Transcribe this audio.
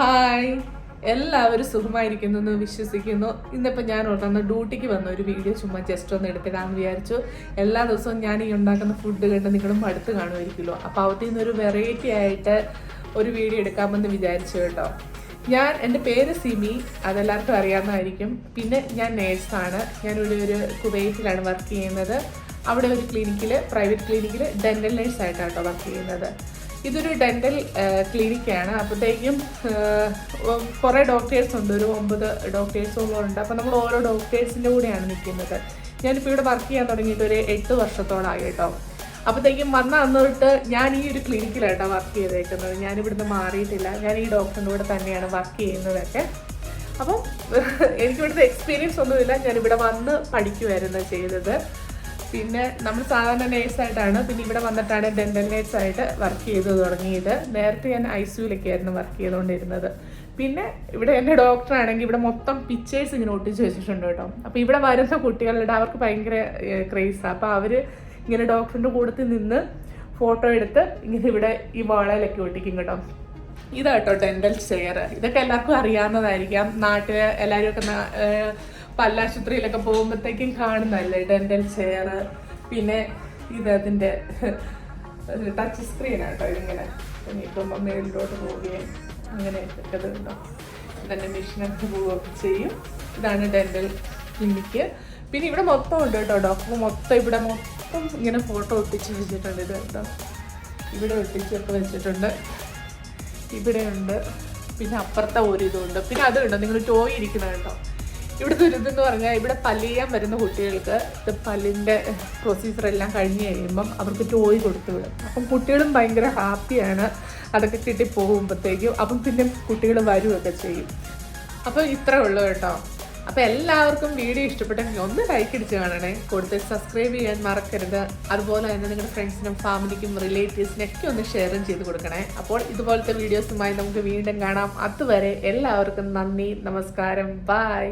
Hi. എല്ലാവരും സുഖമായിരിക്കുന്നു എന്ന് വിശ്വസിക്കുന്നു. ഇന്നിപ്പോൾ ഞാൻ ഓർത്തുന്ന ഡ്യൂട്ടിക്ക് വന്ന ഒരു വീഡിയോ ചുമ്മാ ജസ്റ്റ് ഒന്ന് എടുത്തിടാമെന്ന് വിചാരിച്ചു. എല്ലാ ദിവസവും ഞാൻ ഈ ഉണ്ടാക്കുന്ന ഫുഡ് കണ്ട് നിങ്ങളും അടുത്ത് കാണുമായിരിക്കുമല്ലോ. അപ്പോൾ അവിടെ നിന്നൊരു വെറൈറ്റി ആയിട്ട് ഒരു വീഡിയോ എടുക്കാമെന്ന് വിചാരിച്ചു കേട്ടോ. ഞാൻ എന്റെ പേര് സിമി. അതെല്ലാവർക്കും അറിയാവുന്നതായിരിക്കും. പിന്നെ ഞാൻ നേഴ്സാണ് ഞാനിവിടെ ഒരു കുവൈറ്റിലാണ് വർക്ക് ചെയ്യുന്നത്. അവിടെ ഒരു ക്ലിനിക്കിൽ പ്രൈവറ്റ് ക്ലിനിക്കിൽ ഡെന്റൽ നേഴ്സായിട്ടാണ് കേട്ടോ വർക്ക് ചെയ്യുന്നത്. ഇതൊരു ഡെന്റൽ ക്ലിനിക്കാണ് അപ്പോഴത്തേക്കും കുറേ ഡോക്ടേഴ്സ് ഉണ്ട്. ഒരു ഒമ്പത് ഡോക്ടേഴ്സോളം ഉണ്ട്. അപ്പോൾ നമ്മൾ ഓരോ ഡോക്ടേഴ്സിന്റെ കൂടെയാണ് നിൽക്കുന്നത്. ഞാനിപ്പോൾ ഇവിടെ വർക്ക് ചെയ്യാൻ തുടങ്ങിയിട്ട് ഒരു എട്ട് വർഷത്തോളമായി കേട്ടോ. അപ്പോഴത്തേക്കും വന്ന അന്ന് തൊട്ട് ഞാൻ ഈ ഒരു ക്ലിനിക്കിലാട്ടോ വർക്ക് ചെയ്തേക്കുന്നത്. ഞാനിവിടുന്ന് മാറിയിട്ടില്ല. ഞാൻ ഈ ഡോക്ടറിന്റെ കൂടെ തന്നെയാണ് വർക്ക് ചെയ്യുന്നതൊക്കെ. അപ്പം എനിക്കിവിടുത്തെ എക്സ്പീരിയൻസ് ഒന്നുമില്ല. ഞാനിവിടെ വന്ന് പഠിക്കുമായിരുന്നു ചെയ്തത്. പിന്നെ നമ്മൾ സാധാരണ നേഴ്സ് ആയിട്ടാണ്. പിന്നെ ഇവിടെ വന്നിട്ടാണ് ഡെന്റൽ നേഴ്സ് ആയിട്ട് വർക്ക് ചെയ്ത് തുടങ്ങിയത്. നേരത്തെ ഞാൻ ഐ സിയുലൊക്കെ ആയിരുന്നു വർക്ക് ചെയ്തുകൊണ്ടിരുന്നത്. പിന്നെ ഇവിടെ എന്റെ ഡോക്ടർ ആണെങ്കിൽ ഇവിടെ മൊത്തം പിക്ചേഴ്സ് ഇങ്ങനെ ഒട്ടിച്ച് വെച്ചിട്ടുണ്ട് കേട്ടോ. അപ്പോൾ ഇവിടെ വരുന്ന കുട്ടികളുടെ അവർക്ക് ഭയങ്കര ക്രേസാണ് അപ്പോൾ അവർ ഇങ്ങനെ ഡോക്ടറിന്റെ കൂടത്തിൽ നിന്ന് ഫോട്ടോ എടുത്ത് ഇങ്ങനെ ഇവിടെ ഈ വാളയിലൊക്കെ ഒട്ടിക്കും കേട്ടോ. ഇതാട്ടോ ഡെന്റൽ ചെയർ ഇതൊക്കെ എല്ലാവർക്കും അറിയാവുന്നതായിരിക്കാം. നാട്ടിൽ എല്ലാവരും ഒക്കെ പല്ലാശുപത്രിയിലൊക്കെ പോകുമ്പോഴത്തേക്കും കാണുന്നതല്ലേ? ഡെന്റൽ ചെയർ പിന്നെ ഇത് അതിന്റെ ടച്ച് സ്ക്രീൻ ആട്ടോ ഇതിങ്ങനെ. ഇപ്പം മേളിലോട്ട് പോവുകയും അങ്ങനെ ഒക്കെ ഇതുണ്ടോ തന്നെ മെഷീനൊക്കെ പോവുകയൊക്കെ ചെയ്യും. ഇതാണ് ഡെന്റൽ ക്ലിനിക്ക്. പിന്നെ ഇവിടെ മൊത്തം ഉണ്ട് കേട്ടോ ഡോക്ടർ. മൊത്തം ഇവിടെ മൊത്തം ഇങ്ങനെ ഫോട്ടോ ഒട്ടിച്ച് വെച്ചിട്ടുണ്ട് ഇത് കേട്ടോ. ഇവിടെ ഒട്ടിച്ചൊക്കെ വെച്ചിട്ടുണ്ട്. ഇവിടെയുണ്ട്. പിന്നെ അപ്പുറത്തെ ഒരു ഇതുണ്ട്. പിന്നെ അതുണ്ട്. നിങ്ങൾ ടോയ് ഇരിക്കുന്നത് കേട്ടോ. ഇവിടുത്തെ ഒരു ഇതെന്ന് പറഞ്ഞാൽ ഇവിടെ പല്ല് ചെയ്യാൻ വരുന്ന കുട്ടികൾക്ക് ഇത് പല്ലിന്റെ പ്രൊസീജിയറെല്ലാം കഴിഞ്ഞ് കഴിയുമ്പം അവർക്ക് ടോയ് കൊടുത്തു വിടും. അപ്പം കുട്ടികളും ഭയങ്കര ഹാപ്പിയാണ് അതൊക്കെ കിട്ടി പോകുമ്പോഴത്തേക്കും അപ്പം പിന്നെ കുട്ടികൾ വരുമൊക്കെ ചെയ്യും. അപ്പോൾ ഇത്രേ ഉള്ളൂ കേട്ടോ. അപ്പോൾ എല്ലാവർക്കും വീഡിയോ ഇഷ്ടപ്പെട്ടെങ്കിൽ ഒന്ന് ലൈക്ക് അടിച്ച് കാണണേ. കൊടുത്ത് സബ്സ്ക്രൈബ് ചെയ്യാൻ മറക്കരുത്. അതുപോലെ തന്നെ നിങ്ങളുടെ ഫ്രണ്ട്സിനും ഫാമിലിക്കും റിലേറ്റീവ്സിനൊക്കെ ഒന്ന് ഷെയറും ചെയ്ത് കൊടുക്കണേ. അപ്പോൾ ഇതുപോലത്തെ വീഡിയോസുമായി നമുക്ക് വീണ്ടും കാണാം. അതുവരെ എല്ലാവർക്കും നന്ദി നമസ്കാരം. ബൈ